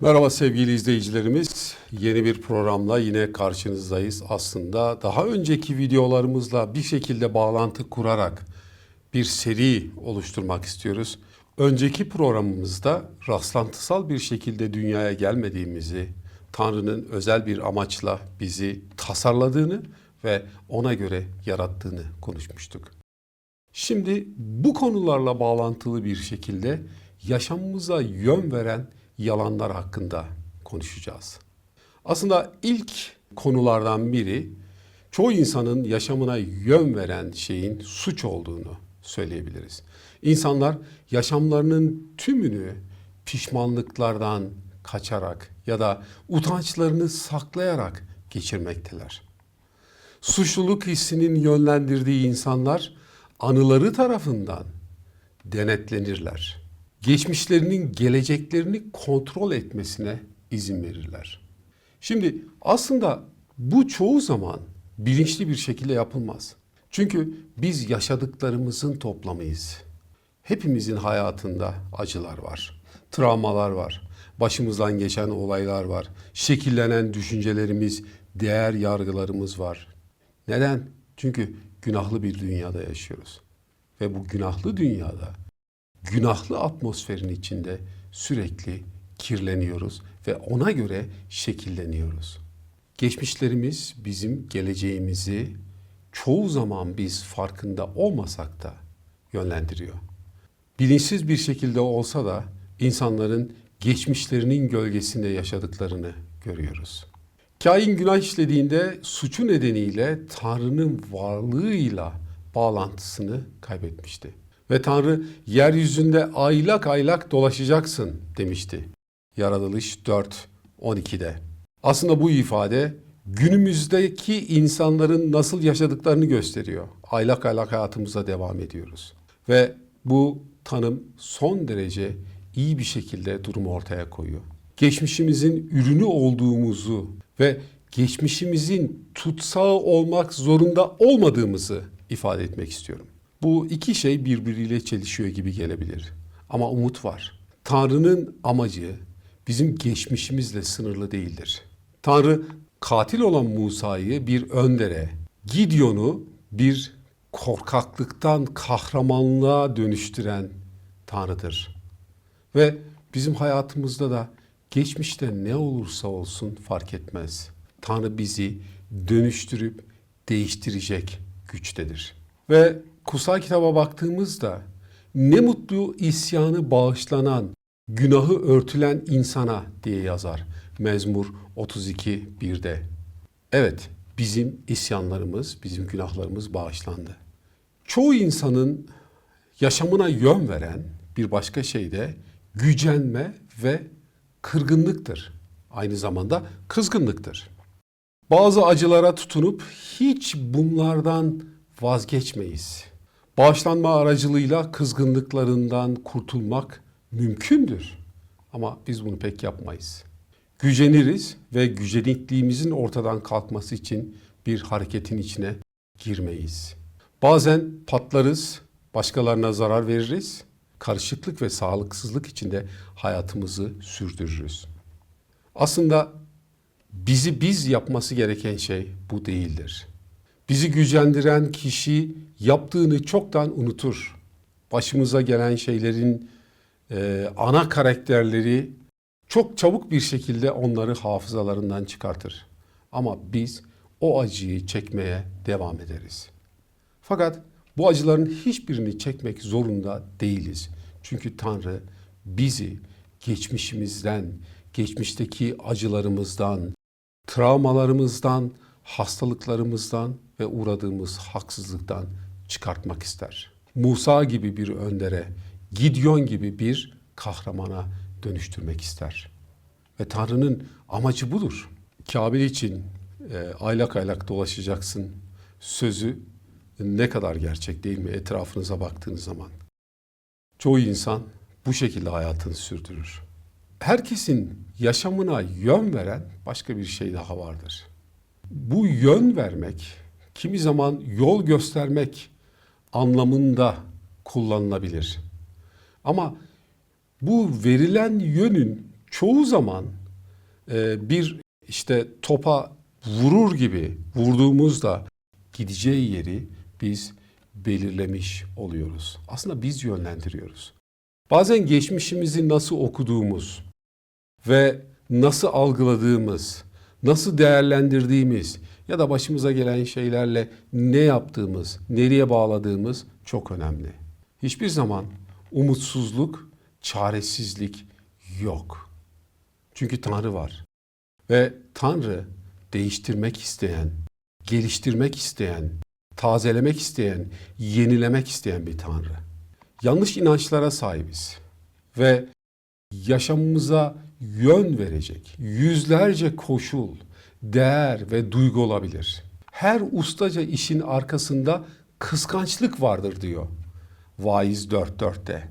Merhaba sevgili izleyicilerimiz. Yeni bir programla yine karşınızdayız. Aslında daha önceki videolarımızla bir şekilde bağlantı kurarak bir seri oluşturmak istiyoruz. Önceki programımızda rastlantısal bir şekilde dünyaya gelmediğimizi, Tanrı'nın özel bir amaçla bizi tasarladığını ve ona göre yarattığını konuşmuştuk. Şimdi bu konularla bağlantılı bir şekilde yaşamımıza yön veren yalanlar hakkında konuşacağız. Aslında ilk konulardan biri çoğu insanın yaşamına yön veren şeyin suç olduğunu söyleyebiliriz. İnsanlar yaşamlarının tümünü pişmanlıklardan kaçarak ya da utançlarını saklayarak geçirmekteler. Suçluluk hissinin yönlendirdiği insanlar anıları tarafından denetlenirler. Geçmişlerinin geleceklerini kontrol etmesine izin verirler. Şimdi aslında bu çoğu zaman bilinçli bir şekilde yapılmaz. Çünkü biz yaşadıklarımızın toplamıyız. Hepimizin hayatında acılar var, travmalar var, başımızdan geçen olaylar var, şekillenen düşüncelerimiz, değer yargılarımız var. Neden? Çünkü günahlı bir dünyada yaşıyoruz. Ve bu günahlı dünyada, günahlı atmosferin içinde sürekli kirleniyoruz ve ona göre şekilleniyoruz. Geçmişlerimiz bizim geleceğimizi çoğu zaman biz farkında olmasak da yönlendiriyor. Bilinçsiz bir şekilde olsa da insanların geçmişlerinin gölgesinde yaşadıklarını görüyoruz. Kain günah işlediğinde suçu nedeniyle Tanrı'nın varlığıyla bağlantısını kaybetmişti. Ve Tanrı yeryüzünde aylak aylak dolaşacaksın demişti. Yaratılış 4 12'de. Aslında bu ifade günümüzdeki insanların nasıl yaşadıklarını gösteriyor. Aylak aylak hayatımıza devam ediyoruz. Ve bu tanım son derece iyi bir şekilde durumu ortaya koyuyor. Geçmişimizin ürünü olduğumuzu ve geçmişimizin tutsağı olmak zorunda olmadığımızı ifade etmek istiyorum. Bu iki şey birbiriyle çelişiyor gibi gelebilir. Ama umut var. Tanrı'nın amacı bizim geçmişimizle sınırlı değildir. Tanrı katil olan Musa'yı bir öndere, Gideon'u bir korkaklıktan kahramanlığa dönüştüren Tanrı'dır. Ve bizim hayatımızda da geçmişte ne olursa olsun fark etmez. Tanrı bizi dönüştürüp değiştirecek güçtedir. Ve kutsal kitaba baktığımızda ne mutlu isyanı bağışlanan, günahı örtülen insana diye yazar. Mezmur 32 1'de. Evet, bizim isyanlarımız, bizim günahlarımız bağışlandı. Çoğu insanın yaşamına yön veren bir başka şey de gücenme ve kırgınlıktır. Aynı zamanda kızgınlıktır. Bazı acılara tutunup hiç bunlardan vazgeçmeyiz. Bağışlanma aracılığıyla kızgınlıklarından kurtulmak mümkündür. Ama biz bunu pek yapmayız. Güceniriz ve gücenikliğimizin ortadan kalkması için bir hareketin içine girmeyiz. Bazen patlarız, başkalarına zarar veririz. Karışıklık ve sağlıksızlık içinde hayatımızı sürdürürüz. Aslında bizi biz yapması gereken şey bu değildir. Bizi gücendiren kişi yaptığını çoktan unutur. Başımıza gelen şeylerin e, ana karakterleri çok çabuk bir şekilde onları hafızalarından çıkartır. Ama biz o acıyı çekmeye devam ederiz. Fakat bu acıların hiçbirini çekmek zorunda değiliz. Çünkü Tanrı bizi geçmişimizden, geçmişteki acılarımızdan, travmalarımızdan, hastalıklarımızdan ve uğradığımız haksızlıktan çıkartmak ister. Musa gibi bir öndere, Gideon gibi bir kahramana dönüştürmek ister. Ve Tanrı'nın amacı budur. Kabil için e, aylak aylak dolaşacaksın sözü ne kadar gerçek değil mi etrafınıza baktığınız zaman. Çoğu insan bu şekilde hayatını sürdürür. Herkesin yaşamına yön veren başka bir şey daha vardır. Bu yön vermek, kimi zaman yol göstermek anlamında kullanılabilir. Ama bu verilen yönün çoğu zaman e, bir işte topa vurur gibi vurduğumuzda gideceği yeri biz belirlemiş oluyoruz. Aslında biz yönlendiriyoruz. Bazen geçmişimizi nasıl okuduğumuz ve nasıl algıladığımız, nasıl değerlendirdiğimiz ya da başımıza gelen şeylerle ne yaptığımız, nereye bağladığımız çok önemli. Hiçbir zaman umutsuzluk, çaresizlik yok. Çünkü Tanrı var. Ve Tanrı değiştirmek isteyen, geliştirmek isteyen, tazelemek isteyen, yenilemek isteyen bir Tanrı. Yanlış inançlara sahibiz ve yaşamımıza yön verecek yüzlerce koşul, değer ve duygu olabilir. Her ustaca işin arkasında kıskançlık vardır diyor. Vaiz 4.4'te.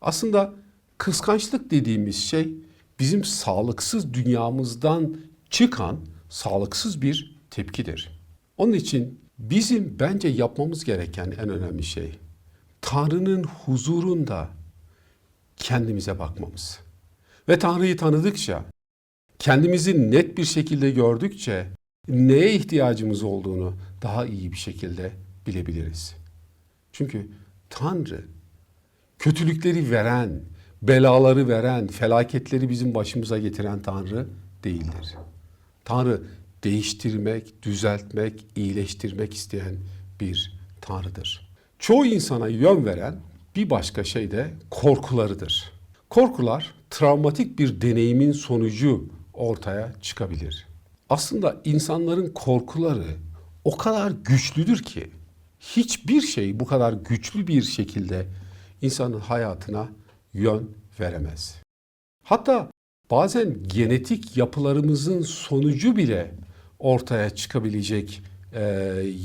Aslında kıskançlık dediğimiz şey bizim sağlıksız dünyamızdan çıkan sağlıksız bir tepkidir. Onun için bizim bence yapmamız gereken en önemli şey Tanrı'nın huzurunda kendimize bakmamız. Ve Tanrı'yı tanıdıkça, kendimizi net bir şekilde gördükçe neye ihtiyacımız olduğunu daha iyi bir şekilde bilebiliriz. Çünkü Tanrı kötülükleri veren, belaları veren, felaketleri bizim başımıza getiren Tanrı değildir. Tanrı değiştirmek, düzeltmek, iyileştirmek isteyen bir Tanrı'dır. Çoğu insana yön veren bir başka şey de korkularıdır. Korkular travmatik bir deneyimin sonucu ortaya çıkabilir. Aslında insanların korkuları o kadar güçlüdür ki hiçbir şey bu kadar güçlü bir şekilde insanın hayatına yön veremez. Hatta bazen genetik yapılarımızın sonucu bile ortaya çıkabilecek e,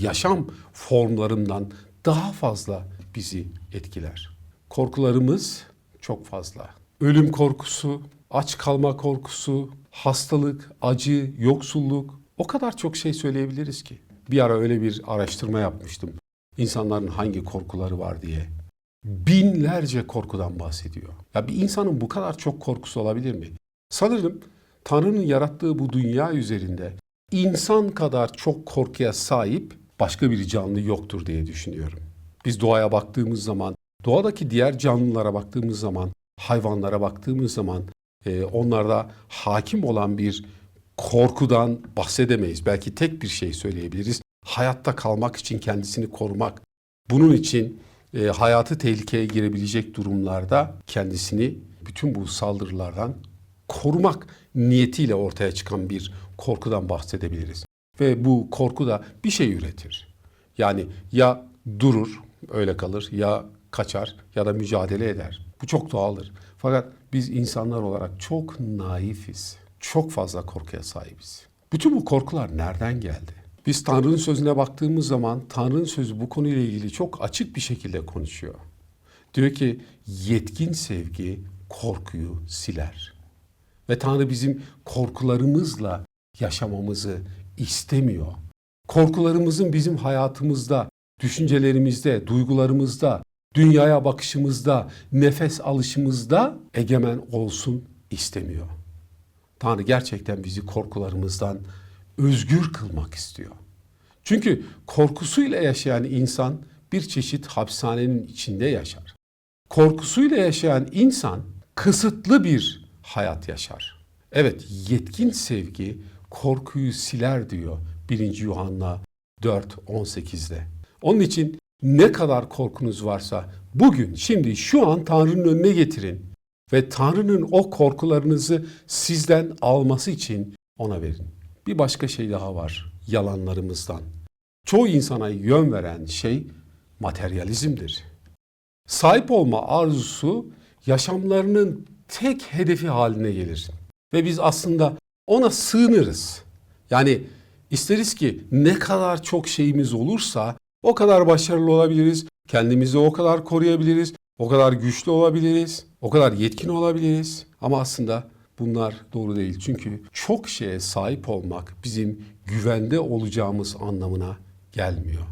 yaşam formlarından daha fazla bizi etkiler. Korkularımız çok fazla. Ölüm korkusu, aç kalma korkusu, hastalık, acı, yoksulluk o kadar çok şey söyleyebiliriz ki. Bir ara öyle bir araştırma yapmıştım. İnsanların hangi korkuları var diye. Binlerce korkudan bahsediyor. Ya bir insanın bu kadar çok korkusu olabilir mi? Sanırım Tanrı'nın yarattığı bu dünya üzerinde insan kadar çok korkuya sahip başka bir canlı yoktur diye düşünüyorum. Biz doğaya baktığımız zaman, doğadaki diğer canlılara baktığımız zaman, hayvanlara baktığımız zaman e, onlarda hakim olan bir korkudan bahsedemeyiz. Belki tek bir şey söyleyebiliriz. Hayatta kalmak için kendisini korumak. Bunun için e, hayatı tehlikeye girebilecek durumlarda kendisini bütün bu saldırılardan korumak niyetiyle ortaya çıkan bir korkudan bahsedebiliriz. Ve bu korku da bir şey üretir. Yani ya durur, öyle kalır, ya kaçar ya da mücadele eder. Bu çok doğaldır. Fakat biz insanlar olarak çok naifiz. Çok fazla korkuya sahibiz. Bütün bu korkular nereden geldi? Biz Tanrı'nın sözüne baktığımız zaman Tanrı'nın sözü bu konuyla ilgili çok açık bir şekilde konuşuyor. Diyor ki yetkin sevgi korkuyu siler. Ve Tanrı bizim korkularımızla yaşamamızı istemiyor. Korkularımızın bizim hayatımızda, düşüncelerimizde, duygularımızda, dünyaya bakışımızda, nefes alışımızda egemen olsun istemiyor. Tanrı gerçekten bizi korkularımızdan özgür kılmak istiyor. Çünkü korkusuyla yaşayan insan bir çeşit hapishanenin içinde yaşar. Korkusuyla yaşayan insan kısıtlı bir hayat yaşar. Evet, yetkin sevgi korkuyu siler diyor 1. Yuhanna 4:18'de. Onun için ne kadar korkunuz varsa bugün, şimdi, şu an Tanrı'nın önüne getirin ve Tanrı'nın o korkularınızı sizden alması için ona verin. Bir başka şey daha var yalanlarımızdan. Çoğu insana yön veren şey materyalizmdir. Sahip olma arzusu yaşamlarının tek hedefi haline gelir. Ve biz aslında ona sığınırız. Yani isteriz ki ne kadar çok şeyimiz olursa o kadar başarılı olabiliriz, kendimizi o kadar koruyabiliriz, o kadar güçlü olabiliriz, o kadar yetkin olabiliriz. Ama aslında bunlar doğru değil. Çünkü çok şeye sahip olmak bizim güvende olacağımız anlamına gelmiyor.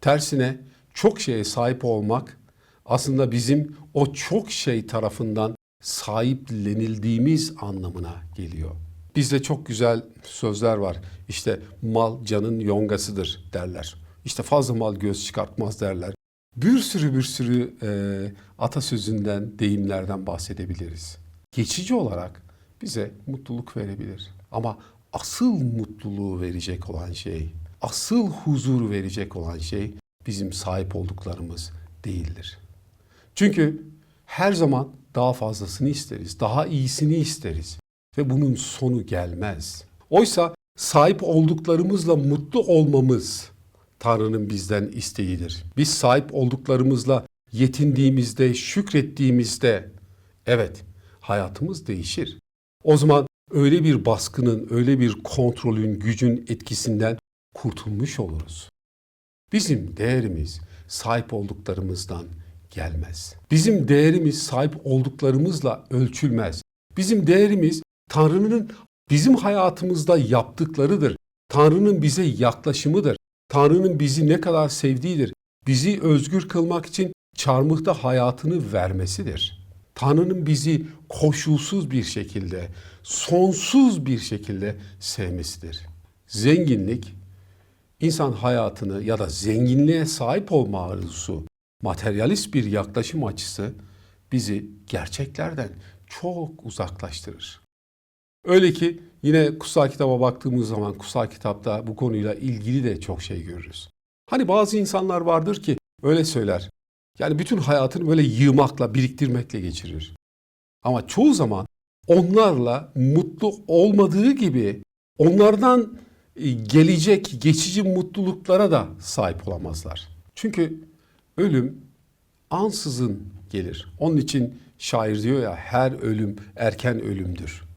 Tersine çok şeye sahip olmak aslında bizim o çok şey tarafından sahiplenildiğimiz anlamına geliyor. Bizde çok güzel sözler var. İşte mal canın yongasıdır derler. İşte fazla mal göz çıkartmaz derler. Bir sürü bir sürü e, atasözünden, deyimlerden bahsedebiliriz. Geçici olarak bize mutluluk verebilir. Ama asıl mutluluğu verecek olan şey, asıl huzur verecek olan şey bizim sahip olduklarımız değildir. Çünkü her zaman daha fazlasını isteriz, daha iyisini isteriz ve bunun sonu gelmez. Oysa sahip olduklarımızla mutlu olmamız Tanrı'nın bizden isteğidir. Biz sahip olduklarımızla yetindiğimizde, şükrettiğimizde evet hayatımız değişir. O zaman öyle bir baskının, öyle bir kontrolün, gücün etkisinden kurtulmuş oluruz. Bizim değerimiz sahip olduklarımızdan gelmez. Bizim değerimiz sahip olduklarımızla ölçülmez. Bizim değerimiz Tanrı'nın bizim hayatımızda yaptıklarıdır. Tanrı'nın bize yaklaşımıdır. Tanrı'nın bizi ne kadar sevdiğidir. Bizi özgür kılmak için çarmıhta hayatını vermesidir. Tanrı'nın bizi koşulsuz bir şekilde, sonsuz bir şekilde sevmesidir. Zenginlik, insan hayatını ya da zenginliğe sahip olma arzusu, materyalist bir yaklaşım açısı bizi gerçeklerden çok uzaklaştırır. Öyle ki yine kutsal kitaba baktığımız zaman kutsal kitapta bu konuyla ilgili de çok şey görürüz. Hani bazı insanlar vardır ki öyle söyler. Yani bütün hayatını böyle yığmakla, biriktirmekle geçirir. Ama çoğu zaman onlarla mutlu olmadığı gibi onlardan e, gelecek geçici mutluluklara da sahip olamazlar. Çünkü ölüm ansızın gelir. Onun için şair diyor ya her ölüm erken ölümdür.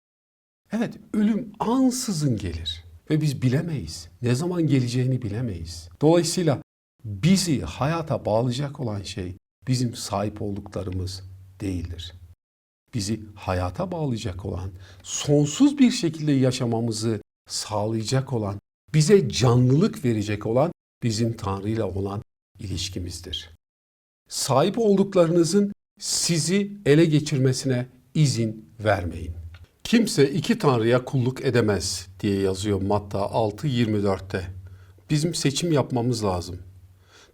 Evet ölüm ansızın gelir ve biz bilemeyiz. Ne zaman geleceğini bilemeyiz. Dolayısıyla bizi hayata bağlayacak olan şey bizim sahip olduklarımız değildir. Bizi hayata bağlayacak olan, sonsuz bir şekilde yaşamamızı sağlayacak olan, bize canlılık verecek olan bizim Tanrı ile olan ilişkimizdir. Sahip olduklarınızın sizi ele geçirmesine izin vermeyin. Kimse iki tanrıya kulluk edemez diye yazıyor Matta 6.24'te. Bizim seçim yapmamız lazım.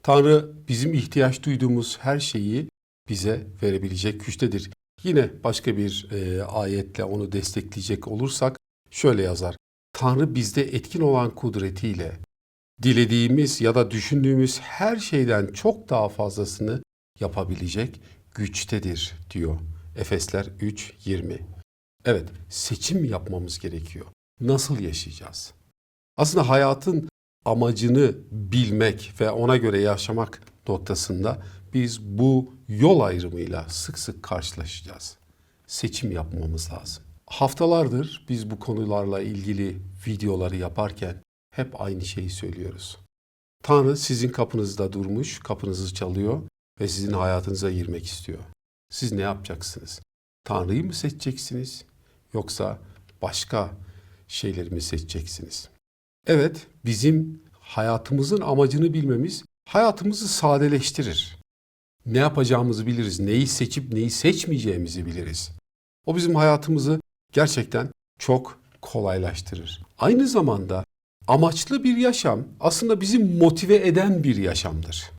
Tanrı bizim ihtiyaç duyduğumuz her şeyi bize verebilecek güçtedir. Yine başka bir e, ayetle onu destekleyecek olursak şöyle yazar. Tanrı bizde etkin olan kudretiyle dilediğimiz ya da düşündüğümüz her şeyden çok daha fazlasını yapabilecek güçtedir diyor. Efesler 3.20. Evet, seçim yapmamız gerekiyor. Nasıl yaşayacağız? Aslında hayatın amacını bilmek ve ona göre yaşamak noktasında biz bu yol ayrımıyla sık sık karşılaşacağız. Seçim yapmamız lazım. Haftalardır biz bu konularla ilgili videoları yaparken hep aynı şeyi söylüyoruz. Tanrı sizin kapınızda durmuş, kapınızı çalıyor ve sizin hayatınıza girmek istiyor. Siz ne yapacaksınız? Tanrı'yı mı seçeceksiniz yoksa başka şeyleri mi seçeceksiniz? Evet, bizim hayatımızın amacını bilmemiz hayatımızı sadeleştirir. Ne yapacağımızı biliriz, neyi seçip neyi seçmeyeceğimizi biliriz. O bizim hayatımızı gerçekten çok kolaylaştırır. Aynı zamanda amaçlı bir yaşam aslında bizi motive eden bir yaşamdır.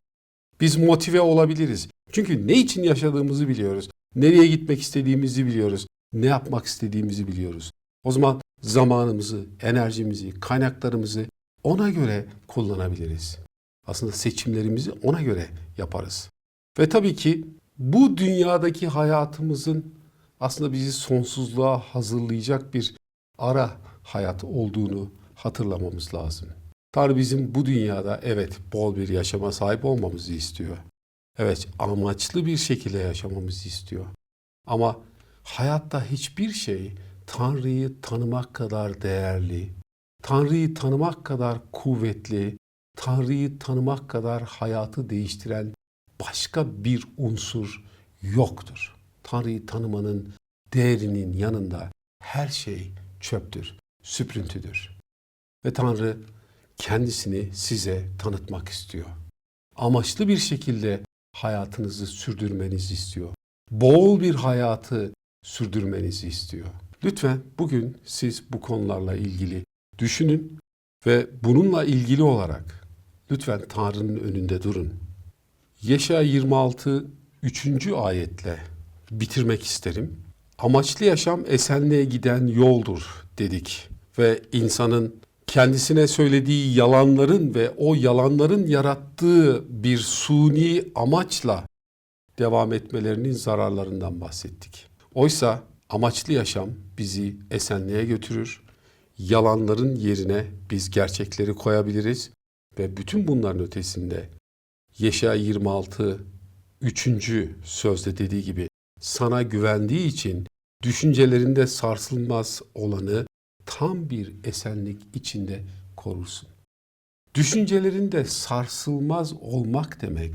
Biz motive olabiliriz. Çünkü ne için yaşadığımızı biliyoruz. Nereye gitmek istediğimizi biliyoruz. Ne yapmak istediğimizi biliyoruz. O zaman zamanımızı, enerjimizi, kaynaklarımızı ona göre kullanabiliriz. Aslında seçimlerimizi ona göre yaparız. Ve tabii ki bu dünyadaki hayatımızın aslında bizi sonsuzluğa hazırlayacak bir ara hayat olduğunu hatırlamamız lazım. Tanrı bizim bu dünyada evet bol bir yaşama sahip olmamızı istiyor. Evet amaçlı bir şekilde yaşamamızı istiyor. Ama hayatta hiçbir şey Tanrı'yı tanımak kadar değerli, Tanrı'yı tanımak kadar kuvvetli, Tanrı'yı tanımak kadar hayatı değiştiren başka bir unsur yoktur. Tanrı'yı tanımanın değerinin yanında her şey çöptür, süprüntüdür. Ve Tanrı kendisini size tanıtmak istiyor. amaçlı bir şekilde hayatınızı sürdürmenizi istiyor. Bol bir hayatı sürdürmenizi istiyor. Lütfen bugün siz bu konularla ilgili düşünün ve bununla ilgili olarak lütfen Tanrı'nın önünde durun. Yeşaya 26 3. ayetle bitirmek isterim. Amaçlı yaşam esenliğe giden yoldur dedik ve insanın kendisine söylediği yalanların ve o yalanların yarattığı bir suni amaçla devam etmelerinin zararlarından bahsettik. Oysa amaçlı yaşam bizi esenliğe götürür. Yalanların yerine biz gerçekleri koyabiliriz ve bütün bunların ötesinde Yeşaya 26 3. sözde dediği gibi sana güvendiği için düşüncelerinde sarsılmaz olanı tam bir esenlik içinde korursun. Düşüncelerinde sarsılmaz olmak demek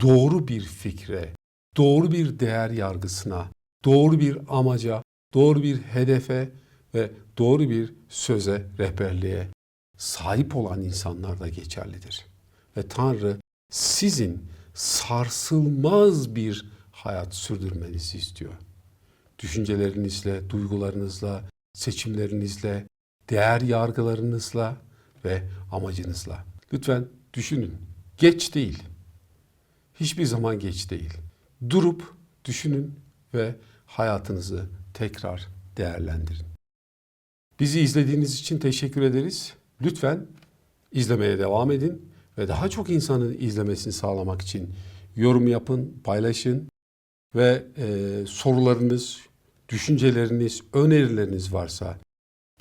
doğru bir fikre, doğru bir değer yargısına, doğru bir amaca, doğru bir hedefe ve doğru bir söze, rehberliğe sahip olan insanlar da geçerlidir. Ve Tanrı sizin sarsılmaz bir hayat sürdürmenizi istiyor. Düşüncelerinizle, duygularınızla, seçimlerinizle, değer yargılarınızla ve amacınızla. Lütfen düşünün. Geç değil. Hiçbir zaman geç değil. Durup düşünün ve hayatınızı tekrar değerlendirin. Bizi izlediğiniz için teşekkür ederiz. Lütfen izlemeye devam edin ve daha çok insanın izlemesini sağlamak için yorum yapın, paylaşın ve e, sorularınız, düşünceleriniz, önerileriniz varsa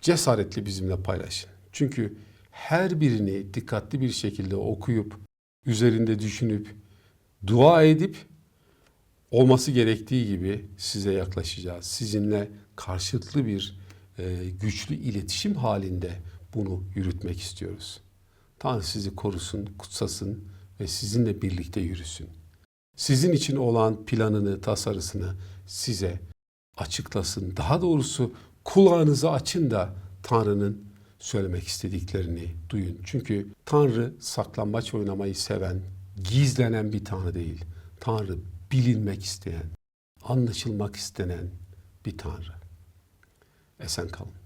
cesaretli bizimle paylaşın. Çünkü her birini dikkatli bir şekilde okuyup, üzerinde düşünüp, dua edip olması gerektiği gibi size yaklaşacağız. Sizinle karşılıklı bir e, güçlü iletişim halinde bunu yürütmek istiyoruz. Tanrı sizi korusun, kutsasın ve sizinle birlikte yürüsün. Sizin için olan planını, tasarısını size açıklasın. Daha doğrusu kulağınızı açın da Tanrı'nın söylemek istediklerini duyun. Çünkü Tanrı saklambaç oynamayı seven, gizlenen bir Tanrı değil. Tanrı bilinmek isteyen, anlaşılmak istenen bir Tanrı. Esen kalın.